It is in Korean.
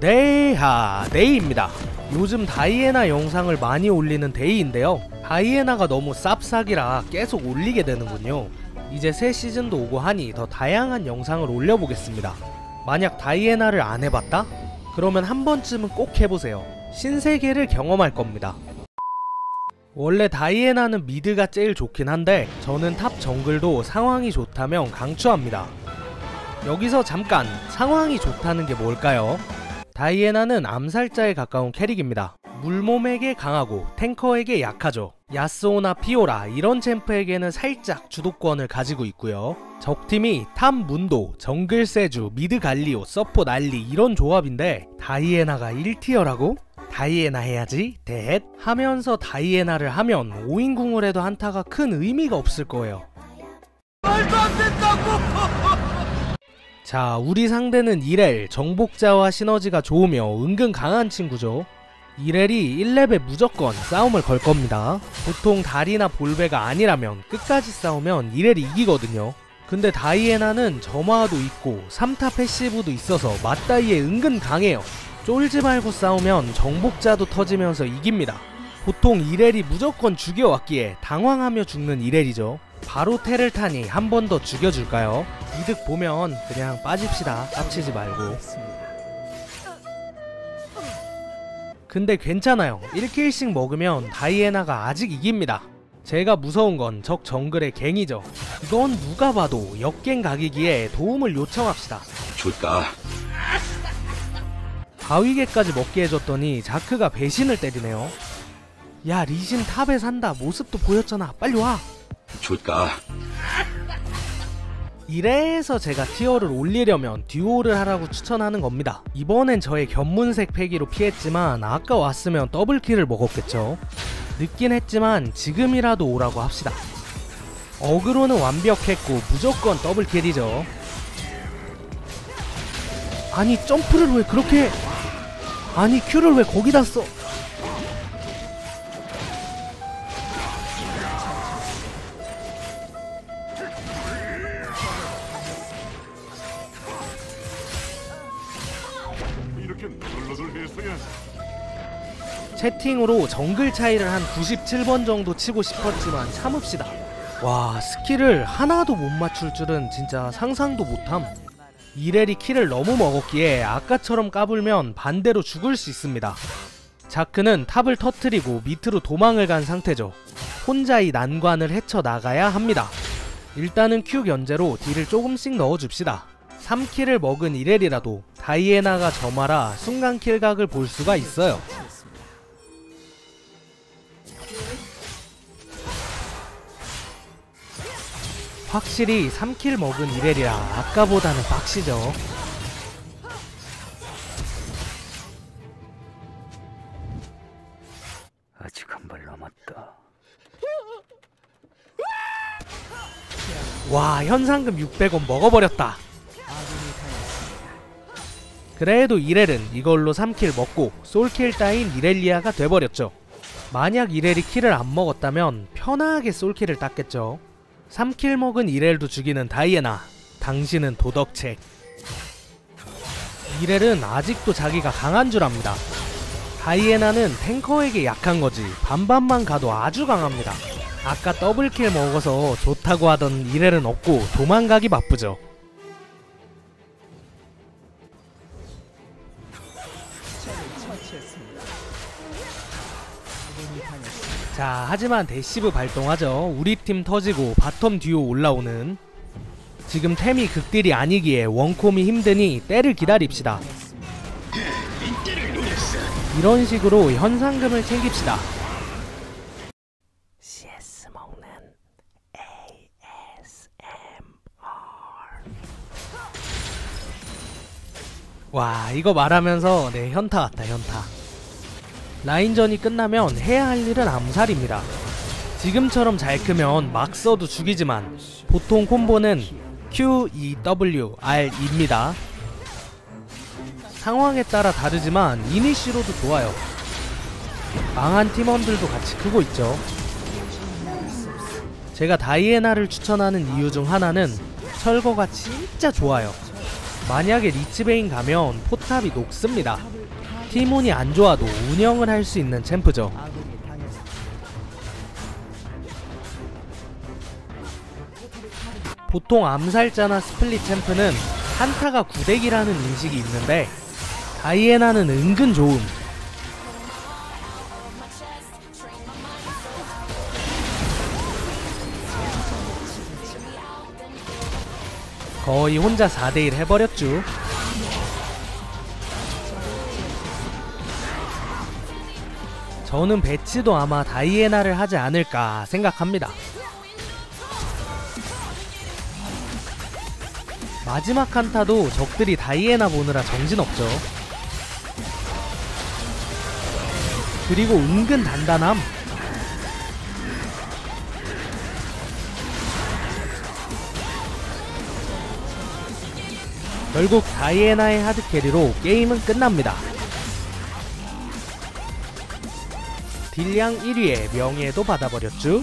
네이하 데이입니다. 요즘 다이애나 영상을 많이 올리는 데이인데요. 다이애나가 너무 쌉싸기라 계속 올리게 되는군요. 이제 새 시즌도 오고 하니 더 다양한 영상을 올려보겠습니다. 만약 다이애나를 안 해봤다? 그러면 한 번쯤은 꼭 해보세요. 신세계를 경험할 겁니다. 원래 다이애나는 미드가 제일 좋긴 한데 저는 탑 정글도 상황이 좋다면 강추합니다 여기서 잠깐 상황이 좋다는 게 뭘까요? 다이애나는 암살자에 가까운 캐릭입니다. 물몸에게 강하고 탱커에게 약하죠. 야스오나 피오라 이런 챔프에게는 살짝 주도권을 가지고 있고요. 적팀이 탑 문도, 정글 세주, 미드 갈리오, 서포 난리 이런 조합인데 다이애나가 1티어라고? 다이애나 해야지 대헷 하면서 다이애나를 하면 5인궁을 해도 한타가 큰 의미가 없을 거예요. 자, 우리 상대는 이렐, 정복자와 시너지가 좋으며 은근 강한 친구죠. 이렐이 1렙에 무조건 싸움을 걸 겁니다. 보통 다리나 볼베가 아니라면 끝까지 싸우면 이렐이 이기거든요. 근데 다이애나는 점화도 있고 3타 패시브도 있어서 맞다이에 은근 강해요. 쫄지 말고 싸우면 정복자도 터지면서 이깁니다. 보통 이렐이 무조건 죽여왔기에 당황하며 죽는 이렐이죠. 바로 테를 타니 한 번 더 죽여줄까요? 이득 보면 그냥 빠집시다. 깝치지 말고. 근데 괜찮아요. 1킬씩 먹으면 다이애나가 아직 이깁니다. 제가 무서운 건 적 정글의 갱이죠. 이건 누가 봐도 역갱 각이기에 도움을 요청합시다. 좋다. 바위개까지 먹게 해줬더니 자크가 배신을 때리네요. 야 리신 탑에 산다 모습도 보였잖아 빨리 와 좋다. 이래서 제가 티어를 올리려면 듀오를 하라고 추천하는 겁니다 이번엔 저의 견문색 패기로 피했지만 아까 왔으면 더블킬을 먹었겠죠 늦긴 했지만 지금이라도 오라고 합시다. 어그로는 완벽했고 무조건 더블킬이죠. 아니 점프를 왜 그렇게 아니 큐를 왜 거기다 써? 이렇게 너덜너덜해서야 채팅으로 정글 차이를 한 97번 정도 치고 싶었지만 참읍시다. 와 스킬을 하나도 못 맞출 줄은 진짜 상상도 못함. 이렐이 킬을 너무 먹었기에 아까처럼 까불면 반대로 죽을 수 있습니다. 자크는 탑을 터트리고 밑으로 도망을 간 상태죠. 혼자 이 난관을 헤쳐나가야 합니다. 일단은 Q 견제로 딜을 조금씩 넣어줍시다. 3킬을 먹은 이렐이라도 다이애나가 점하라 순간 킬각을 볼 수가 있어요. 확실히 3킬 먹은 이렐이라 아까보다는 빡시죠. 아직 한 발 남았다. 와 현상금 600원 먹어버렸다. 그래도 이렐은 이걸로 3킬 먹고 솔킬 따인 이렐리아가 돼버렸죠. 만약 이렐이 킬을 안 먹었다면 편하게 솔킬을 땄겠죠. 3킬 먹은 이렐도 죽이는 다이애나. 당신은 도덕책. 이렐은 아직도 자기가 강한 줄 압니다. 다이애나는 탱커에게 약한 거지 반반만 가도 아주 강합니다. 아까 더블킬 먹어서 좋다고 하던 이렐은 없고 도망가기 바쁘죠. 자 하지만 대시브 발동하죠. 우리 팀 터지고 바텀 듀오 올라오는 지금 템이 극딜이 아니기에 원콤이 힘드니 때를 기다립시다. 이런 식으로 현상금을 챙깁시다. CS 먹는 와 이거 말하면서 네 현타 같다 현타 라인전이 끝나면 해야 할 일은 암살입니다. 지금처럼 잘 크면 막 써도 죽이지만 보통 콤보는 Q, E, W, R입니다. 상황에 따라 다르지만 이니시로도 좋아요. 망한 팀원들도 같이 크고 있죠. 제가 다이애나를 추천하는 이유 중 하나는 철거가 진짜 좋아요. 만약에 리치베인 가면 포탑이 녹습니다. 팀운이 안 좋아도 운영을 할 수 있는 챔프죠. 보통 암살자나 스플릿 챔프는 한타가 구대기라는 인식이 있는데 다이애나는 은근 좋음. 거의 혼자 4대1 해버렸죠. 저는 배치도 아마 다이애나를 하지 않을까 생각합니다. 마지막 한타도 적들이 다이애나 보느라 정신없죠. 그리고 은근 단단함. 결국 다이애나의 하드캐리로 게임은 끝납니다. 딜량 1위에 명예도 받아버렸죠.